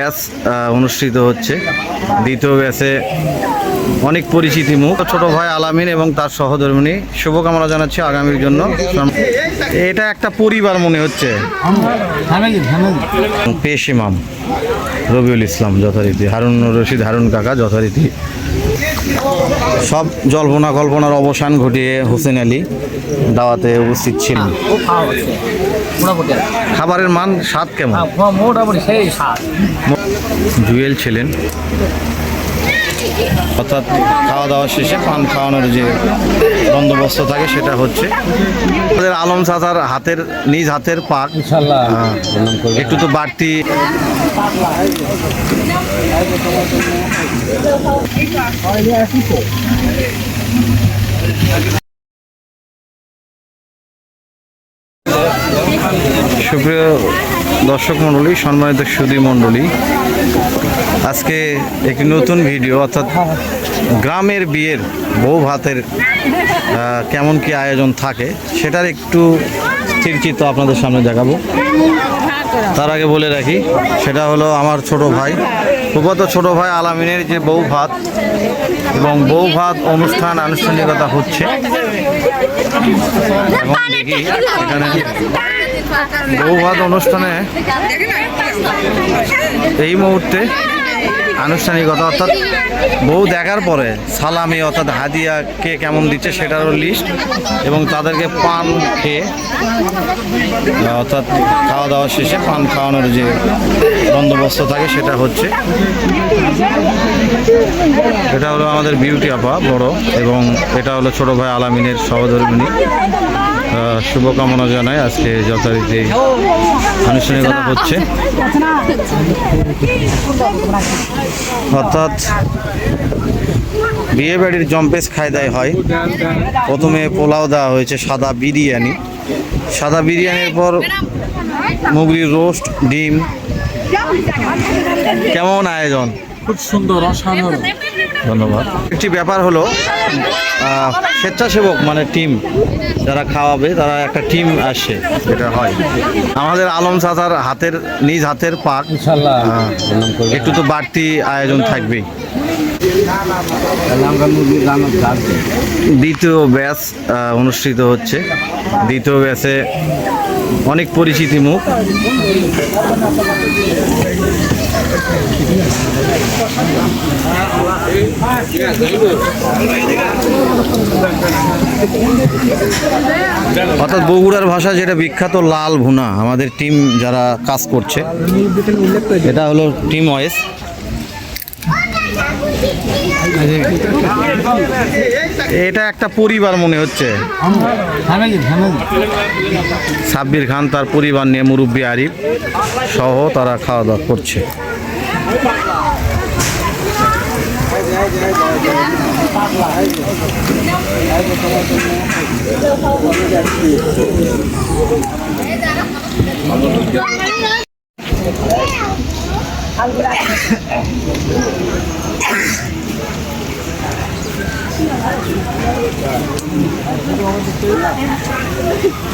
আহ, অনুষ্ঠিত হচ্ছে। দ্বিতীয় ব্যাচে অনেক পরিচিতি মুখ। ছোট ভাই আলামিন এবং তার সহধর্মিনী শুভকামনা জানাচ্ছি আগামীর জন্য। এটা একটা পরিবার মনে হচ্ছে। পেশ ইমাম রবিউল ইসলাম যথারীতি। হারুন রশিদ হারুন কাকা যথারীতি। সব জল্পনা কল্পনার অবসান ঘটিয়ে হোসেন আলী দাওয়াতে উপস্থিত ছিলেন। খাবারের মান স্বাদ কেমন? হ্যাঁ, মোটামুটি সেই স্বাদ জুয়েল ছিলেন। অর্থাৎ খাওয়া দাওয়া শেষে পান খাওয়ানোর যে বন্দোবস্ত থাকে সেটা হচ্ছে আমাদের আলম চাচার হাতের নিজ হাতের পাক। একটু তো বাড়তি সুপ্রিয় দর্শক মণ্ডলী সম্মানিত সুদী মণ্ডলী আজকে একটি নতুন ভিডিও অর্থাৎ গ্রামের বিয়ের বউ ভাতের কেমন কি আয়োজন থাকে সেটার একটু স্থিরচিত্র আপনাদের সামনে দেখাবো। তার আগে বলে রাখি সেটা হলো আমার ছোট ভাই ফুফাতো ছোট ভাই আলামিনের যে বউ ভাত এবং বউ ভাত অনুষ্ঠান আনুষ্ঠানিকতা হচ্ছে। এবং দেখি এখানে বউ ভাত অনুষ্ঠানে এই মুহূর্তে আনুষ্ঠানিকতা, অর্থাৎ বউ দেখার পরে সালামি, অর্থাৎ হাদিয়া কে কেমন দিচ্ছে সেটারও লিস্ট এবং তাদেরকে পান খেয়ে, অর্থাৎ খাওয়া দাওয়া শেষে পান খাওয়ানোর যে বন্দোবস্ত থাকে সেটা হচ্ছে। এটা হলো আমাদের বিউটি আপা, বড়, এবং এটা হলো ছোট ভাই আলামিনের সহধর্মিনী। শুভকামনা জানাই আজকে যথারীতি আনুষ্ঠানিকতা হচ্ছে। অর্থাৎ বিয়ে বাড়ির জম্পেস খায়দায় হয়। প্রথমে পোলাও দেওয়া হয়েছে সাদা বিরিয়ানি। সাদা বিরিয়ানির পর মুগরির রোস্ট, ডিম। কেমন আয়োজন? খুব সুন্দর, অসাধারণ। ধন্যবাদ। একটি ব্যাপার হলো স্বেচ্ছাসেবক মানে টিম যারা খাওয়াবে তারা একটা টিম আসে। এটা হয়। আমাদের আলম চাচার হাতের নিজ হাতের পাক। একটু তো বাড়তি আয়োজন থাকবেই। দ্বিতীয় ব্যাচ আহ, অনুষ্ঠিত হচ্ছে। দ্বিতীয় ব্যাচে অনেক পরিচিতি মুখ। অর্থাৎ বগুড়ার ভাষা যেটা বিখ্যাত লাল ভুনা, আমাদের টিম যারা কাজ করছে, এটা হলো টিম ওয়েস এটা একটা পরিবার মনে হচ্ছে। সাব্বির খান তার পরিবার নিয়ে মুরব্বী আরিফ সহ তারা খাওয়া দাওয়া করছে।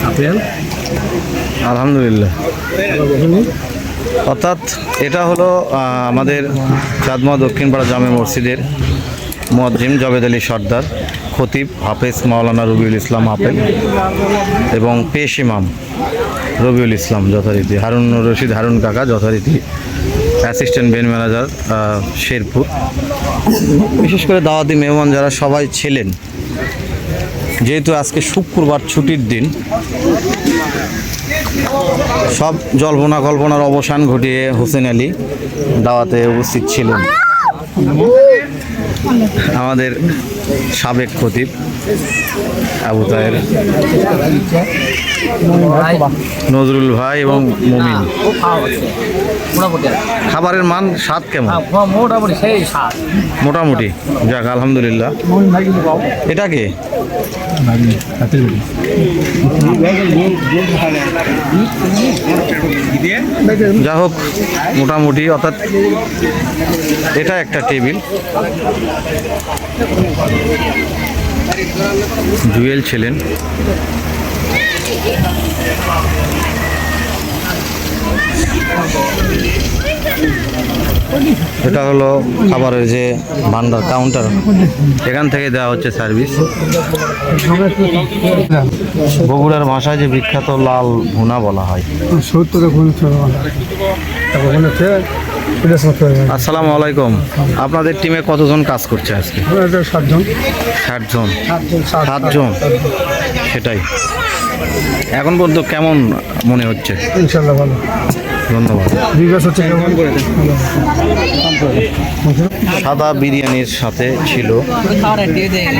আপেল আলহামদুলিল্লাহ। অর্থাৎ এটা হলো আমাদের চাঁদমা দক্ষিণপাড়া জামে মসজিদের মুয়াজ্জিম জবেদ আলী সর্দার, খতিব হাফেজ মাওলানা রবিউল ইসলাম আপেল এবং পেশ ইমাম রবিউল ইসলাম যথারীতি, হারুন রশিদ হারুন কাকা যথারীতি, অ্যাসিস্ট্যান্ট বেন ম্যানেজার শেরপুর। বিশেষ করে দাওয়াতি মেহমান যারা সবাই ছিলেন, যেহেতু আজকে শুক্রবার ছুটির দিন সব জল্পনা কল্পনার অবসান ঘটিয়ে হোসেন আলী দাওয়াতে উপস্থিত ছিলেন। আমাদের সাবেক খতিব আবু তাহের, নজরুল ভাই এবং মুমিন। খাবারের মান স্বাদ কেমন? মোটামুটি। যাক, আলহামদুলিল্লাহ। এটা কি? যা হোক, মোটামুটি, অর্থাৎ এটা একটা টেবিল। জুয়েল ছিলেন। এটা হলো খাবারের যে ভান্ডার কাউন্টার এখান থেকে দেওয়া হচ্ছে সার্ভিস বগুড়ার ভাষায় যে বিখ্যাত লাল ভুনা বলা হয়। আসসালামু আলাইকুম। আপনাদের টিমে কতজন কাজ করছে আজকে? সাতজন। ষাট জন সাতজন। সাত সাতজন? সেটাই। এখন পর্যন্ত কেমন মনে হচ্ছে? ইনশাল্লাহ ভালো। ধন্যবাদ। সাদা বিরিয়ানির সাথে ছিল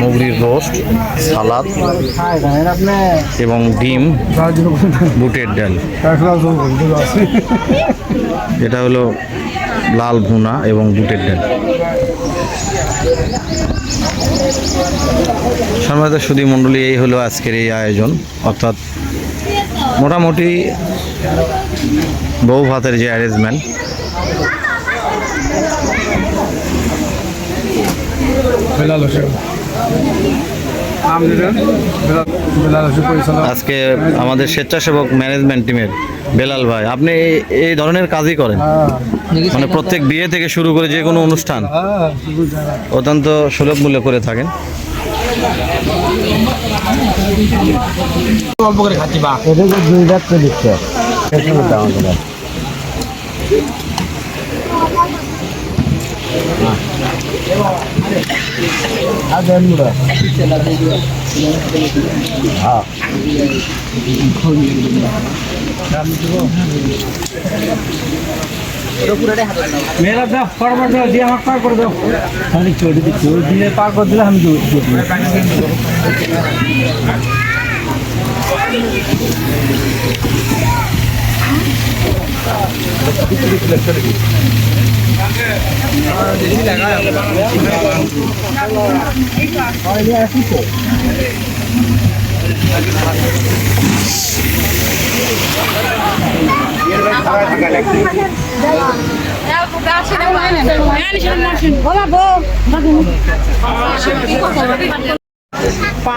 মুগরির রোস্ট সালাদ এবং ডিম বুটের ডাল। এটা হলো লাল ভুনা এবং বুটের ডাল। সম্মানিত সুদী মণ্ডলী এই হলো আজকের এই আয়োজন। অর্থাৎ মোটামুটি বউ ভাতের যে অ্যারেঞ্জমেন্ট বেলাল হোসেন। বেলাল হোসেন পরিচালক। আজকে আমাদের স্বেচ্ছাসেবক ম্যানেজমেন্ট টিমের বেলাল ভাই। আপনি এই- ধরনের কাজই করেন? মানে প্রত্যেক বিয়ে থেকে শুরু করে যে কোনো অনুষ্ঠান? হ্যাঁ অত্যন্ত সুলভ মূল্য করে থাকেন। অল্প করে খাচ্ছি বা এটা তো দুই লাখ তো দিচ্ছে। দাম মেয়েরা দাও ফরওয়ার্ড দাও, দিয়ে আমাকে পার করে দাও। আমি চলে দিচ্ছি, ওই দিয়ে পার করে দিলে আমি দিয়ে দিই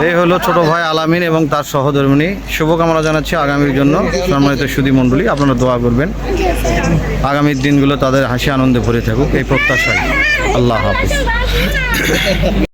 এই হলো ছোট ভাই আলামিন এবং তার সহধর্মিনী। শুভকামনা জানাচ্ছি আগামীর জন্য। সম্মানিত সুদী মণ্ডলী, আপনারা দোয়া করবেন। আগামীর দিনগুলো তাদের হাসি আনন্দে ভরে থাকুক, এই প্রত্যাশায়। আল্লাহ হাফিজ।